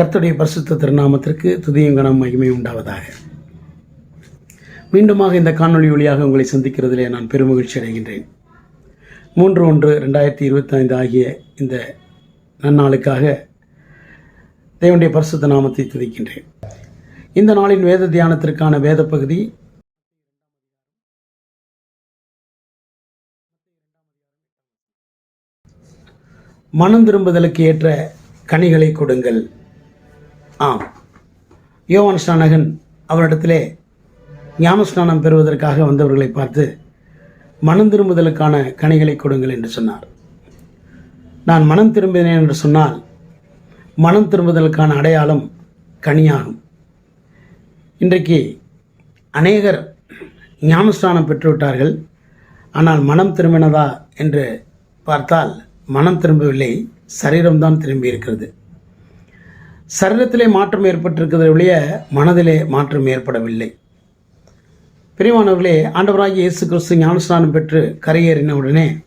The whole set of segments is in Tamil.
கர்த்தருடைய பரிசுத்த திருநாமத்திற்கு துதியும் கணம் மகிமை உண்டாவதாக. மீண்டுமாக இந்த காணொளி வழியாக உங்களை சந்திக்கிறதிலே நான் பெருமகிழ்ச்சி அடைகின்றேன். மூன்று ஒன்று ரெண்டாயிரத்தி இருபத்தைந்து ஆகிய இந்த நன்னாளுக்காக தேவனுடைய பரிசுத்த நாமத்தை துதிக்கின்றேன். இந்த நாளின் வேத தியானத்திற்கான வேத பகுதி மனம் திரும்புதலுக்கு ஏற்ற கனிகளை கொடுங்கள். ஆம். யோவான் ஸ்நானகன் அவரிடத்திலே ஞானஸ்நானம் பெறுவதற்காக வந்தவர்களை பார்த்து மனம் திரும்புதலுக்கான கனிகளை கொடுங்கள் என்று சொன்னார். நான் மனம் திரும்பினேன் என்று சொன்னால் மனம் திரும்புதலுக்கான அடையாளம் கனியாகும். இன்றைக்கு அநேகர் ஞானஸ்நானம் பெற்றுவிட்டார்கள். ஆனால் மனம் திரும்பினதா என்று பார்த்தால் மனம் திரும்பவில்லை சரீரம்தான் திரும்பி இருக்கிறது சரீரத்திலே மாற்றம் ஏற்பட்டிருக்கிறது ஒழிய மனதிலே மாற்றம் ஏற்படவில்லை. பிரிவானவர்களே ஆண்டவராகிய இயேசு கிறிஸ்து ஞானஸ்நானம் பெற்று கரையேறின உடனே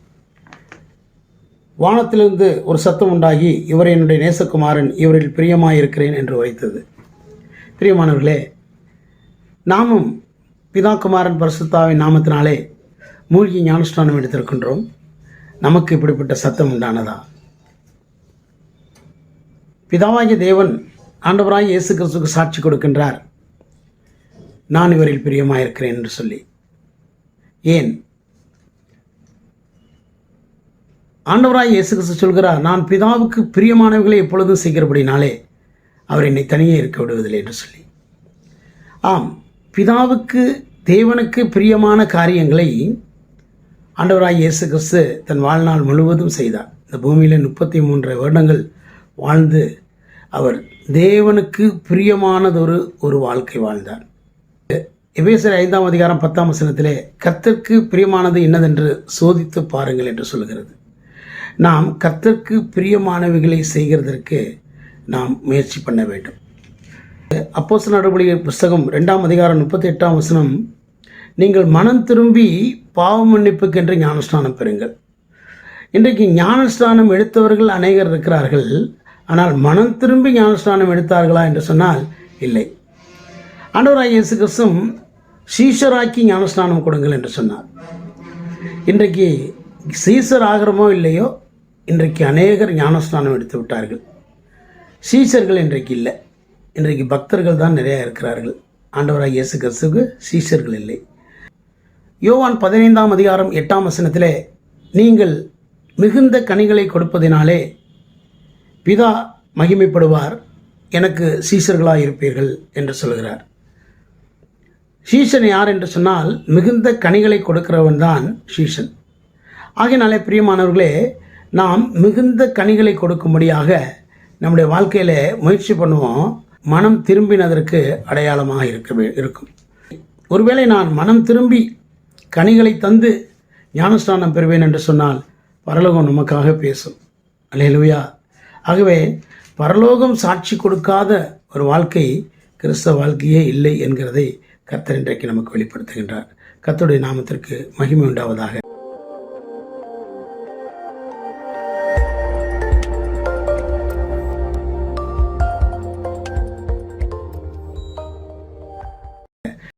வானத்திலிருந்து ஒரு சத்தம் உண்டாகி இவர் என்னுடைய நேசகுமாரன் இவரில் பிரியமாயிருக்கிறேன் என்று வைத்தது பிரியமானவர்களே நாமும் பிதாகுமாரன் பரிசுத்தாவின் நாமத்தினாலே மூழ்கி ஞானஸ்நானம் எடுத்திருக்கின்றோம். நமக்கு இப்படிப்பட்ட சத்தம் உண்டானதா? பிதாவாகிய தேவன் ஆண்டவராய் இயேசு கிறிஸ்துக்கு சாட்சி கொடுக்கின்றார். நான் இவரில் பிரியமாயிருக்கிறேன் என்று சொல்லி. ஏன்? ஆண்டவராய் இயேசு கிறிஸ்து சொல்கிறார் நான் பிதாவுக்கு பிரியமானவர்களை எப்பொழுதும் செய்கிறபடினாலே அவர் என்னை தனியே இருக்க விடுவதில்லை என்று சொல்லி. ஆம் பிதாவுக்கு தேவனுக்கு பிரியமான காரியங்களை ஆண்டவராய் இயேசு கிறிஸ்து தன் வாழ்நாள் முழுவதும் செய்தார். இந்த பூமியில் முப்பத்தி மூன்று வருடங்கள் வாழ்ந்து அவர் தேவனுக்கு பிரியமானதொரு ஒரு வாழ்க்கை வாழ்ந்தார். எபேசர் ஐந்தாம் அதிகாரம் பத்தாம் வசனத்திலே கர்த்தர்க்கு பிரியமானது என்னதென்று சோதித்து பாருங்கள் என்று சொல்கிறது நாம் கர்த்தர்க்கு பிரியமானவைகளை செய்கிறதற்கு நாம் முயற்சி பண்ண வேண்டும். அப்போஸ் நடவடிக்கை புஸ்தகம் ரெண்டாம் அதிகாரம் முப்பத்தி எட்டாம் வசனம் நீங்கள் மனம் திரும்பி பாவ மன்னிப்புக்கென்று ஞானஸ்நானம் பெறுங்கள். இன்றைக்கு ஞானஸ்நானம் எடுத்தவர்கள் அநேகர் இருக்கிறார்கள். ஆனால் மனம் திரும்பி ஞானஸ்நானம் எடுத்தார்களா என்று சொன்னால் இல்லை. ஆண்டவராய் இயேசு கிறிஸ்தும் சீஷராக்கி ஞானஸ்நானம் கொடுங்கள் என்று சொன்னார். இன்றைக்கு சீசர் ஆகிறமோ இல்லையோ இன்றைக்கு அநேகர் ஞானஸ்நானம் எடுத்து விட்டார்கள். சீசர்கள் இன்றைக்கு இல்லை. இன்றைக்கு பக்தர்கள் தான் நிறையா இருக்கிறார்கள். ஆண்டவராய் இயேசு கிறிஸ்துக்கு சீசர்கள் இல்லை. யோவான் பதினைந்தாம் அதிகாரம் எட்டாம் வசனத்திலே நீங்கள் மிகுந்த கனிகளை கொடுப்பதினாலே பிதா மகிமைப்படுவார் எனக்கு சீஷர்களாக இருப்பீர்கள் என்று சொல்கிறார். சீஷன் யார் என்று சொன்னால் மிகுந்த கனிகளை கொடுக்கிறவன் தான் சீசன். ஆகையினாலே பிரியமானவர்களே நாம் மிகுந்த கனிகளை கொடுக்கும்படியாக நம்முடைய வாழ்க்கையில் முயற்சி பண்ணுவோம். மனம் திரும்பினதற்கு அடையாளமாக இருக்க இருக்கும். ஒருவேளை நான் மனம் திரும்பி கனிகளை தந்து ஞானஸ்தானம் பெறுவேன் என்று சொன்னால் பரலோகம் நமக்காக பேசும். அல்லேலுயா. ஆகவே பரலோகம் சாட்சி கொடுக்காத ஒரு வாழ்க்கை கிறிஸ்தவ வாழ்க்கையே இல்லை என்கிறதை கர்த்தர் இன்றைக்கு நமக்கு வெளிப்படுத்துகின்றார். கர்த்தருடைய நாமத்திற்கு மகிமை உண்டாவதாக.